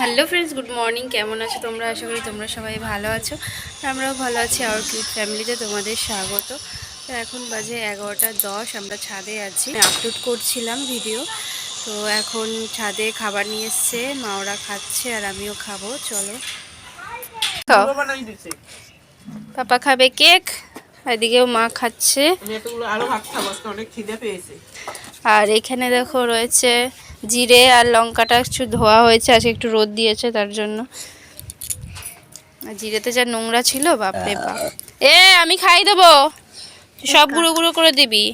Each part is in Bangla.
হ্যালো ফ্রেন্ডস গুড মর্নিং কেমন আছো তোমরা? আশা করি তোমরা সবাই ভালো আছো। আমরাও ভালো আছি আর কিউট ফ্যামিলিতে তোমাদের স্বাগত। তো এখন বাজে এগারোটা দশ আমরা ছাদে আছি। আপলোড করছিলাম ভিডিও তো এখন ছাদে খাবার নিয়ে এসছে মা ওরা খাচ্ছে আর আমিও খাব চলো। খাও পাপা খাবে কেক এদিকেও মা খাচ্ছে। আর এখানে দেখো রয়েছে জিরে আর লঙ্কাটা একটু ধোয়া হয়েছে আজকে একটু রোদ দিয়েছে তার জন্য। জিরেতে যা নোংরা ছিল বাপরে বাপ। এ আমি খাই দেবো। সব গুঁড়ো গুঁড়ো করে দিবি।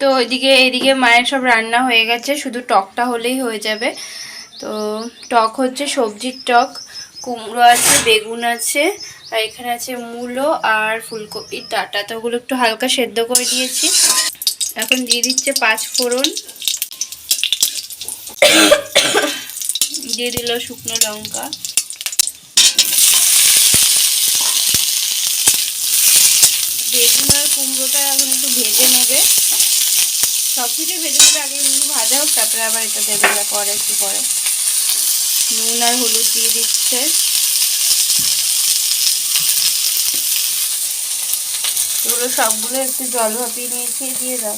তো ওইদিকে এদিকে মায়ের সব রান্না হয়ে গেছে শুধু টকটা হলেই হয়ে যাবে। তো টক হচ্ছে সবজির টক কুমড়ো আছে বেগুন আছে আর এখানে আছে মূলো আর ফুলকপির ডাটা। তো ওগুলো একটু হালকা সেদ্ধ করে দিয়েছি। এখন দিয়ে দিচ্ছে পাঁচ ফোড়ন। দিয়ে দিল শুকনো লঙ্কা। বেগুন আর কুমড়োটা এখন একটু ভেজে নেবে। সব কিছু ভেজে নেবে, আগে একটু ভাজা হোক, তারপরে আবার এটা দেবে করে একটু পরে। নুন আর হলুদ দিয়ে দিচ্ছে। এগুলো সবগুলো একটু জল ভাপিয়ে নিয়েছি, দিয়ে দাও।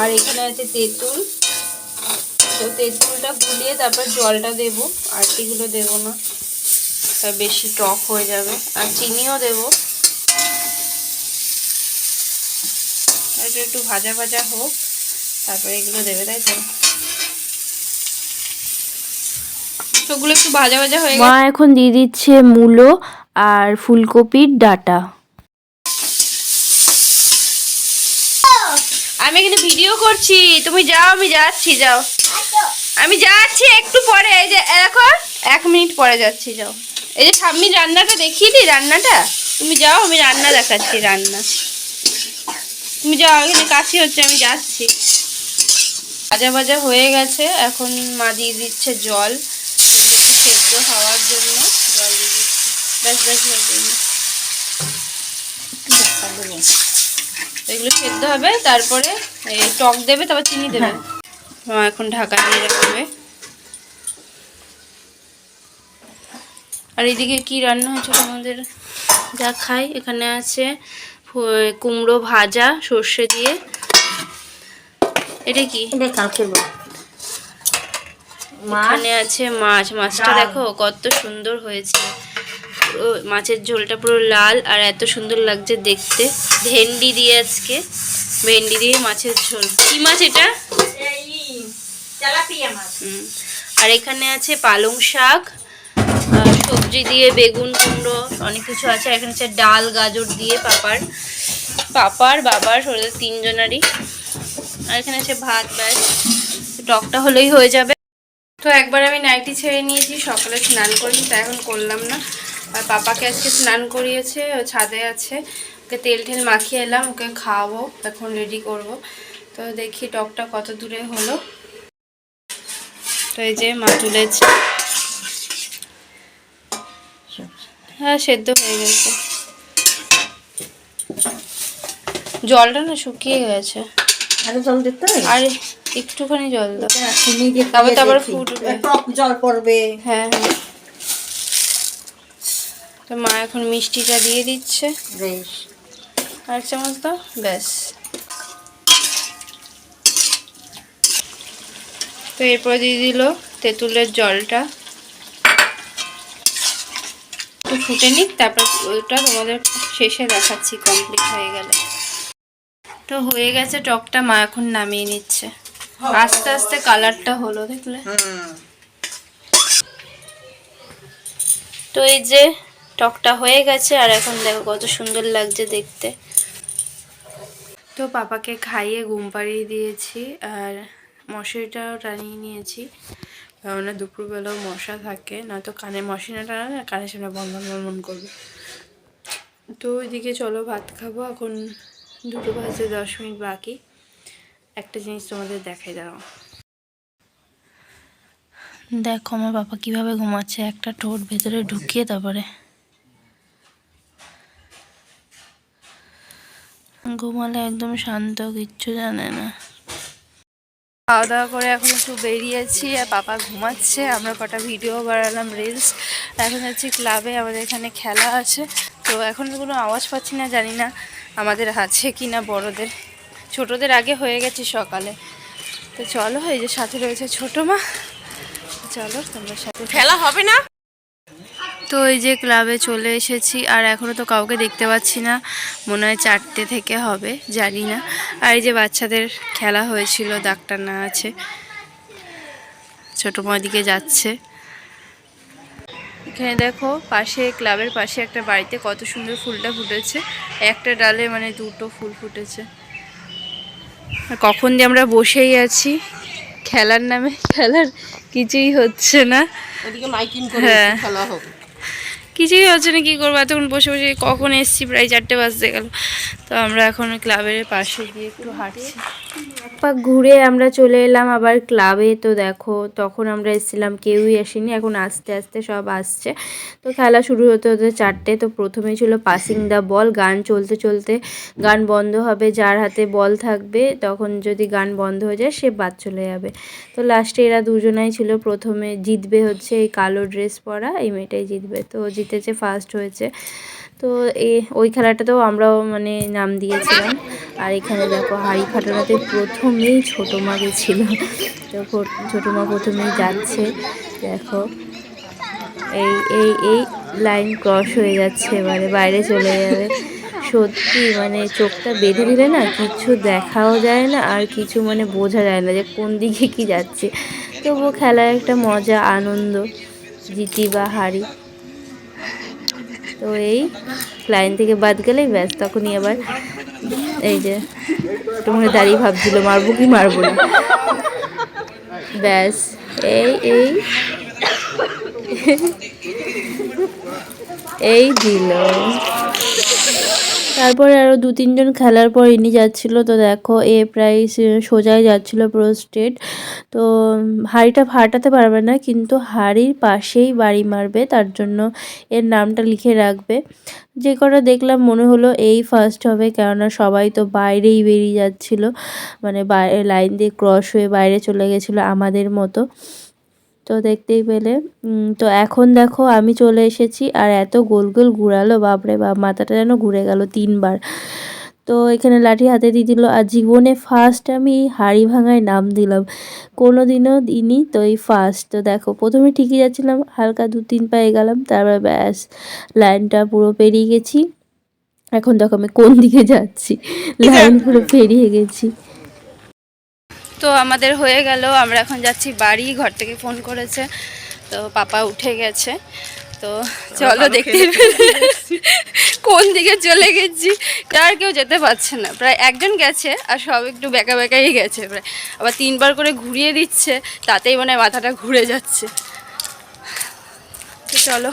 আর এখানে আছে তেঁতুল। তো তেঁতুলটা গুলিয়ে তারপর জলটা দেবো। আরটিগুলো দেবো না। তা বেশি টক হয়ে যাবে। আর চিনিও দেবো। এটা একটু ভাজা ভাজা হোক। তারপরে এগুলো দেবে তাই তো? ওগুলো একটু ভাজা ভাজা হয়ে মা এখন দিয়ে দিচ্ছে মূলো আর ফুলকপির ডাটা। আমি ভিডিও করছি। তুমি যাও আমি যাচ্ছি যাও। আমি যাচ্ছি একটু পরে এই যে এখন এক মিনিট পরে যাচ্ছি যাও। এই যে ঠাম্মি রান্নাটা দেখিয়ে দিই রান্নাটা? তুমি যাও আমি রান্না দেখাচ্ছি রান্না। তুমি যাও এখানে কাশি হচ্ছে আমি যাচ্ছি। ভাজা ভাজা হয়ে গেছে এখন মা দিয়ে দিচ্ছে জল। একটু সেদ্ধ হওয়ার জন্য জল দিয়ে দিচ্ছে। ব্যাস ব্যাস। এগুলো সেদ্ধ হবে তারপরে এই টক দেবে তারপর চিনি দেবে। মা এখন ঢাকা দিয়ে রাখবে আর এদিকে কি রান্না হয়েছে তোমাদের? যা খাই এখানে আছে কুমড়ো ভাজা সর্ষে দিয়ে। এটা কি? এখানে আছে মাছ। মাছটা দেখো কত সুন্দর হয়েছে। মাছের ঝোলটা পুরো লাল আর এত সুন্দর লাগছে দেখতে। ভেন্ডি দিয়ে আজকে। ভেন্ডি দিয়ে মাছের ঝোল। কি মাছ এটা? আর এখানে আছে পালং শাক সবজি দিয়ে বেগুন কুমড়ো, অনেক কিছু আছে। এখানে আছে ডাল, গাজর দিয়ে পাপার। পাপার, বাবার, ওদের তিনজনারই। আর এখানে আছে ভাত, ব্যাস। টকটা হলেই হয়ে যাবে। তো একবার আমি নাইটি ছেড়ে নিয়েছি, সকালে স্নান করেছি তা এখন করলাম না। আর পাপাকে আজকে স্নান করিয়েছে ও ছাদে আছে। ওকে তেল টেল মাখিয়ে এলাম ওকে খাওয়াবো এখন রেডি করব। তো দেখি টকটা কত দূরে হলো। তো এই যে মা তুলেছে। হ্যাঁ সেদ্ধ হয়ে গেছে। জলটা না শুকিয়ে গেছে। আরে জল দিতে হবে? আর একটুখানি জল দাও। হ্যাঁ, তারপর তো আবার ফুটবে। টক জল পড়বে। হ্যাঁ হ্যাঁ। তো মা এখন মিষ্টিটা দিয়ে দিচ্ছে। বেশ। আর চামচ দাও ব্যাস। তো এরপর দিয়ে দিল তেঁতুলের জলটা। একটু ফুটে নিক তারপর ওটা তোমাদের শেষে দেখাচ্ছি কমপ্লিট হয়ে গেলে। তো হয়ে গেছে টকটা মা এখন নামিয়ে নিচ্ছে। আস্তে আস্তে কালারটা হলো দেখলে। তো এই যে টকটা হয়ে গেছে আর এখন দেখো কত সুন্দর লাগছে দেখতে। তো পাপাকে খাইয়ে ঘুম পাড়িয়ে দিয়েছি আর মশারিটাও টানিয়ে নিয়েছি। কেননা দুপুরবেলাও মশা থাকে নয়তো কানে মশি না টানা না কানের সামনে বন্ধন বন্ধন করবে। তো ওইদিকে চলো ভাত খাব এখন দুটো বাজে দশ মিনিট বাকি। একটা জিনিস তোমাদের দেখাই দাঁড়াও দেখো আমার বাবা কীভাবে ঘুমাচ্ছে একটা ঠোঁট ভেতরে ঢুকিয়ে তারপরে ঘুমালে একদম শান্ত কিচ্ছু জানে না। খাওয়া দাওয়া করে এখন একটু বেরিয়েছি আর পাপা ঘুমাচ্ছে। আমরা কটা ভিডিও বানালাম রিলস এখন যাচ্ছি ক্লাবে আমাদের এখানে খেলা আছে। তো এখন কোনো আওয়াজ পাচ্ছি না জানি না আমাদের আছে কি না বড়দের। ছোটদের আগে হয়ে গেছে সকালে। তো চলো এই যে সাথে রয়েছে ছোটো মা। চলো তোমরা সাথে খেলা হবে না? তো এই যে ক্লাবে চলে এসেছি আর এখনও তো কাউকে দেখতে পাচ্ছি না। মনে হয় চারটে থেকে হবে জানি না। আর এই যে বাচ্চাদের খেলা হয়েছিল ডাক্তার না আছে। ছোটো মার দিকে যাচ্ছে। এখানে দেখো পাশে ক্লাবের পাশে একটা বাড়িতে কত সুন্দর ফুলটা ফুটেছে। একটা ডালে মানে দুটো ফুল ফুটেছে। আর কখন দিয়ে আমরা বসেই আছি খেলার নামে খেলার কিছুই হচ্ছে না। ওদিকে মাইকিং করে হ্যাঁ। খেলা হবে। কিছুই হচ্ছে না, কী করব? এতক্ষণ বসে বসে কখন এসছি? প্রায় চারটে বাজতে গেল। তো আমরা এখন ক্লাবের পাশে গিয়ে একটু হাঁটছি। ঘুরে আমরা চলে এলাম আবার ক্লাবে। তো দেখো, তখন আমরা এসেছিলাম, কেউই আসেনি। এখন আস্তে আস্তে সব আসছে। তো খেলা শুরু হতে হতে চারটে। তো প্রথমেই ছিল পাসিং দ্য বল গান চলতে চলতে গান বন্ধ হবে, যার হাতে বল থাকবে, তখন যদি গান বন্ধ হয়ে যায়, সে বাদ চলে যাবে। তো লাস্টে এরা দুজনাই ছিল। প্রথমে জিতবে হচ্ছে এই কালো ড্রেস পরা, এই মেয়েটাই জিতবে। তো জিতেছে ফার্স্ট হয়েছে। তো এ, ওই খেলাটাতেও আমরাও মানে নাম দিয়েছিলাম। আর এখানে দেখো হাড়ি ফাটানোতে প্রথমেই ছোটো মা গেছিল। তো ছোটো মা প্রথমেই যাচ্ছে, দেখো। এই এই এই লাইন ক্রস হয়ে যাচ্ছে এবারে বাইরে চলে যাবে। সত্যি মানে চোখটা বেঁধে দিলে না কিছু দেখাও যায় না, আর কিছু মানে বোঝা যায় না যে কোন দিকে কি যাচ্ছে। তবুও খেলার একটা মজা, আনন্দ, জিতি বা হারি। তো এই লাইন থেকে বাদ গেলেই ব্যাস, তখনই আবার এই যে তোমাকে দাঁড়িয়ে ভাবছিল, মারবো কি মারবো না? ব্যাস, এই এই এই দিল। তারপরে আরও দু, তিনজন খেলার পর ইনি যাচ্ছিল, তো দেখো এ প্রায় সে- সোজাই যাচ্ছিল পুরো স্ট্রেট তো হাড়িটা ফাটাতে পারবে না, কিন্তু হাড়ির পাশেই বাড়ি মারবে, তার জন্য এর নামটা লিখে রাখবে। যে কটা দেখলাম মনে হলো এই ফার্স্ট হবে, কেননা সবাই তো বাইরেই বেরিয়ে যাচ্ছিল মানে বাইরে লাইন দিয়ে ক্রস হয়ে বাইরে চলে গেছিল আমাদের মতো। তো দেখতেই পেলে। তো এখন দেখো আমি চলে এসেছি আর এত গোল গোল ঘুরালো বাপরে বাপ মাথাটা যেন ঘুরে গেল তিনবার। তো এখানে লাঠি হাতে দিয়ে দিল আর জীবনে ফার্স্ট আমি হাড়ি ভাঙায় নাম দিলাম। কোনো দিনও দিনই তো এই ফার্স্ট তো দেখো প্রথমে ঠিকই যাচ্ছিলাম হালকা দু তিন পায়ে গেলাম তারপর ব্যাস লাইনটা পুরো পেরিয়ে গেছি। এখন দেখো আমি কোন দিকে যাচ্ছি লাইন পুরো পেরিয়ে গেছি। তো আমাদের হয়ে গেল। আমরা এখন যাচ্ছি বাড়ি ঘর থেকে ফোন করেছে। তো পাপা উঠে গেছে। তো চলো দেখতে কোন দিকে চলে গেছি? আর কেউ যেতে পারছে না। প্রায় একজন গেছে আর সব একটু বেঁকা বেঁকাই গেছে। প্রায় আবার তিনবার করে ঘুরিয়ে দিচ্ছে। তাতেই মানে মাথাটা ঘুরে যাচ্ছে। তো চলো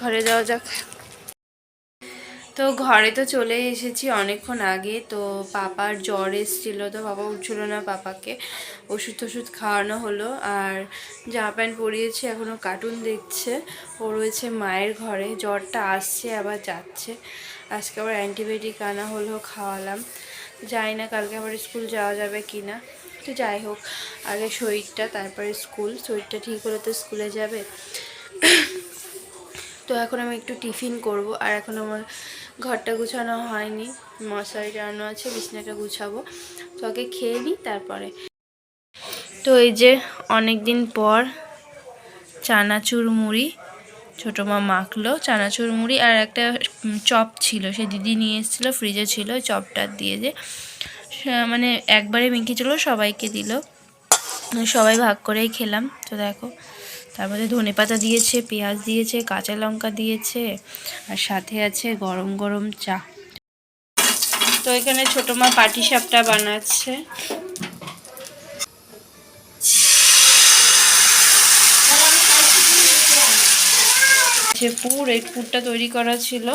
ঘরে যাওয়া যাক। তো ঘরে তো চলে এসেছি অনেকক্ষণ আগে। তো পাপার জ্বর এসেছিল, তো বাবা উঠছিল না পাপাকে। ওষুধ টষুধ খাওয়ানো হলো আর জামা প্যান্ট পরিয়েছে এখনও কার্টুন দেখছে। ও রয়েছে মায়ের ঘরে, জ্বরটা আসছে, আবার যাচ্ছে। আজকে আবার অ্যান্টিবায়োটিক আনা হলো, খাওয়ালাম। যাই না কালকে আবার স্কুল যাওয়া যাবে কি না। তো যাই হোক, আগে শরীরটা, তারপরে স্কুল। শরীরটা ঠিক হলে তো স্কুলে যাবে। তো এখন আমি একটু টিফিন করব। আর এখন আমার ঘরটা গুছানো হয়নি, মশারি টানানো আছে, বিছনাটা গুছাবো। তো আগে খেয়ে নিই তারপরে। তো এই যে অনেক দিন পর চানাচুর মুড়ি, ছোটো মা মাখলো। চানাচুর মুড়ি আর একটা চপ ছিল, সে দিদি নিয়ে এসেছিল ফ্রিজে ছিল চপটা দিয়ে যে মানে একবারে মেখেছিল, সবাইকে দিল। সবাই ভাগ করেই খেলাম। তো দেখো তার মধ্যে ধনে পাতা দিয়েছে, পেঁয়াজ দিয়েছে, কাঁচা লঙ্কা দিয়েছে, আর সাথে আছে গরম গরম চা। তো এখানে ছোটো মা পাটি সাপটা বানাচ্ছে। সে পুর, এই পুরটা তৈরি করা ছিল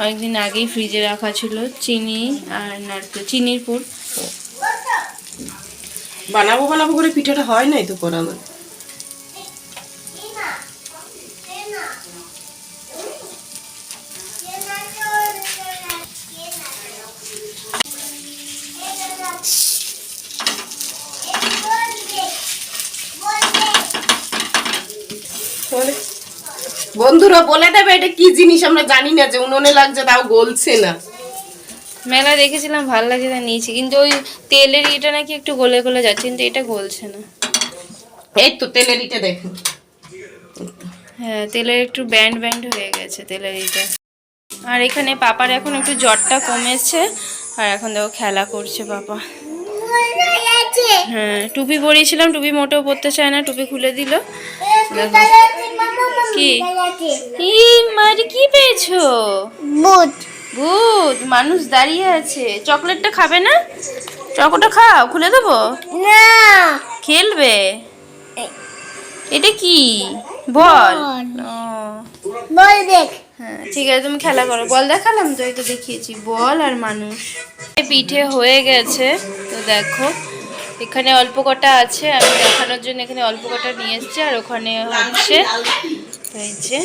অনেকদিন আগেই ফ্রিজে রাখা ছিল, চিনি আর নারকেল, চিনির পুর। বানাবো বানাবো করে পিঠাটা হয় নাই তো করানো বন্ধুরা বলে দেবে এটা কি জিনিস আমরা জানি না যে উনুনে লাগছে তাও গলছে না। মেলা দেখেছিলাম ভালো লাগে তাই নিয়েছি। কিন্তু ওই তেলের ইটা নাকি একটু গলে গলে যাচ্ছে কিন্তু এটা গলছে না। এই তো তেলের ইটা দেখো। হ্যাঁ তেলের একটু ব্যান্ড ব্যান্ড হয়ে গেছে তেলের ইটা। আর এখানে পাপার এখন একটু জ্বরটা কমেছে আর এখন দেখো খেলা করছে পাপা। হ্যাঁ টুপি পরিয়েছিলাম টুপি মোটেও পরতে চায় না টুপি খুলে দিল। কি? মারি কি পেয়েছ? বুট। ভূত মানুষ দাঁড়িয়ে আছে। চকলেটটা খাবে না? চকোটা খাও খুলে দেবো? না। খেলবে? এটা কি? বল। বল। দেখ। হ্যাঁ ঠিক আছে তুমি খেলা করো। বল দেখালাম তো এই তো দেখিয়েছি। বল আর মানুষ। পিঠে হয়ে গেছে তো দেখো। এখানে অল্প কটা আছে, আমি দেখানোর জন্য এখানে অল্প কটা নিয়ে এসেছি, আর ওখানে হচ্ছে এই যে।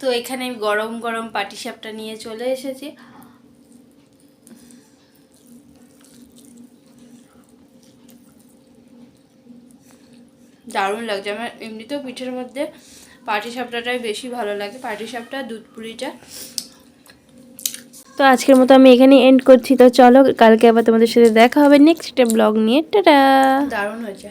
তো এখানে আমি গরম গরম পাটিসাপটা নিয়ে চলে এসেছি। দারুণ লাগছে, আমার এমনিতেও পিঠের মধ্যে পাটি সাপটাটাই বেশি ভালো লাগে, পাটিসাপটা দুধ পুরিটা তো আজকের মতো আমি এখানে এন্ড করছি। তো চলো, কালকে আবার তোমাদের সাথে দেখা হবে নেক্সট ব্লগ নিয়ে। টাটা দারুণ হয়েছে।